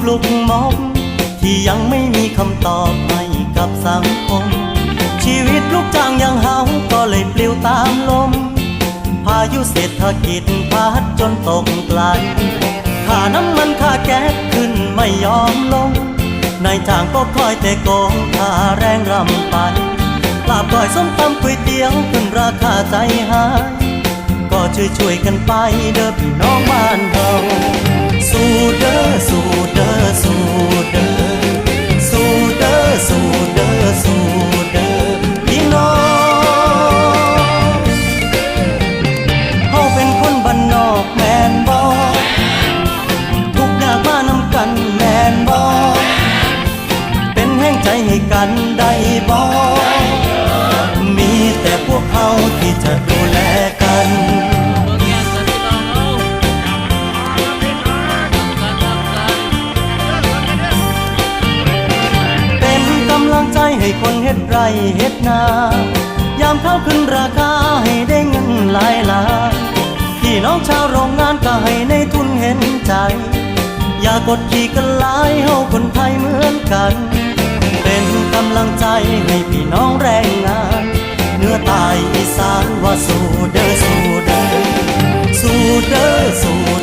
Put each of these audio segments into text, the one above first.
ปลุกมอบที่ยังไม่มีคำตอบให้กับสังคม ชีวิตลูกจ้างย่างเฮาก็เลยปลิวตามลม พายุเศรษฐกิจพัดจนตกไกลค่าน้ำมันค่าแก๊สขึ้นไม่ยอมลงนายจ้างก็คอยแต่โกงค่าแรงรำไปลาบก้อยส้มตำก๋วยเตี๋ยวขึ้นราคาใจหาย ก็ช่วยช่วยๆกันไปเด้อพี่น้องบ้าน ให้คนเฮ็ดไรเฮ็ดนายามเข้าวขึ้นราคาให้ได้เงินหลายล้านพี่น้องชาวโรงงานก็ให้ในทุนเห็นใจ อย่ากดขี่กันหลายเฮาคนไทยเหมือนกัน เป็นกำลังใจให้พี่น้องแรงงานเนื้อตายอีสานว่าสู้เด้อสู้เด้อสู้เด้อสู้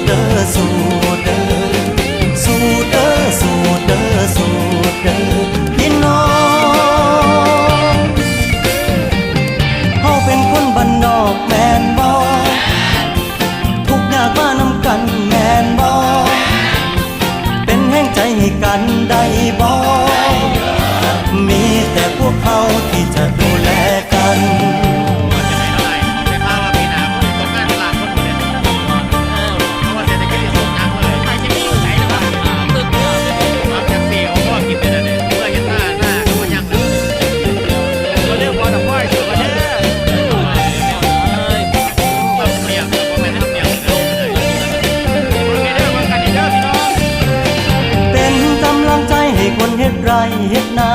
รเฮ็ดนา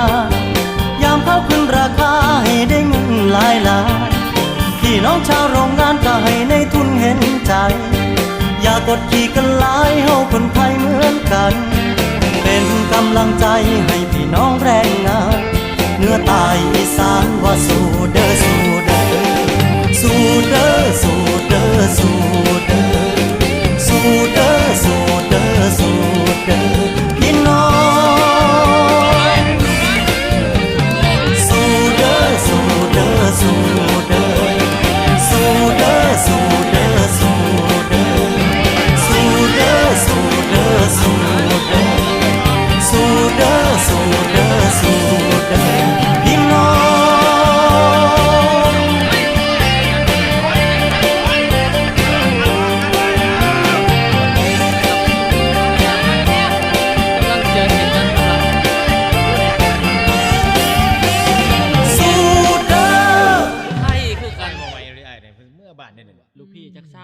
ยามเข้าวขึ้นราคาให้ได้เงินหลายล้ายพี่น้องชาวโรงงานก็ให้ในทุนเห็นใจ อย่ากดขี่กันหลายเฮาคนไทยเหมือนกัน เป็นกำลังใจให้พี่น้องแรงงาน เนื้อตายอีสานว่าสู้เด้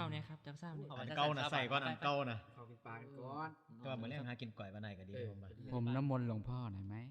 พี่จักเศร้าเนี่ยครับจักเศร้าเนี่ยอันเก่านะใส่ก้อนอันเก่านะเขากินปลากันก่อนก็มาเลี้ยงหากินก่อยวันไหนก็ดีผมมาผมน้ำมนต์หลวงพ่อนะ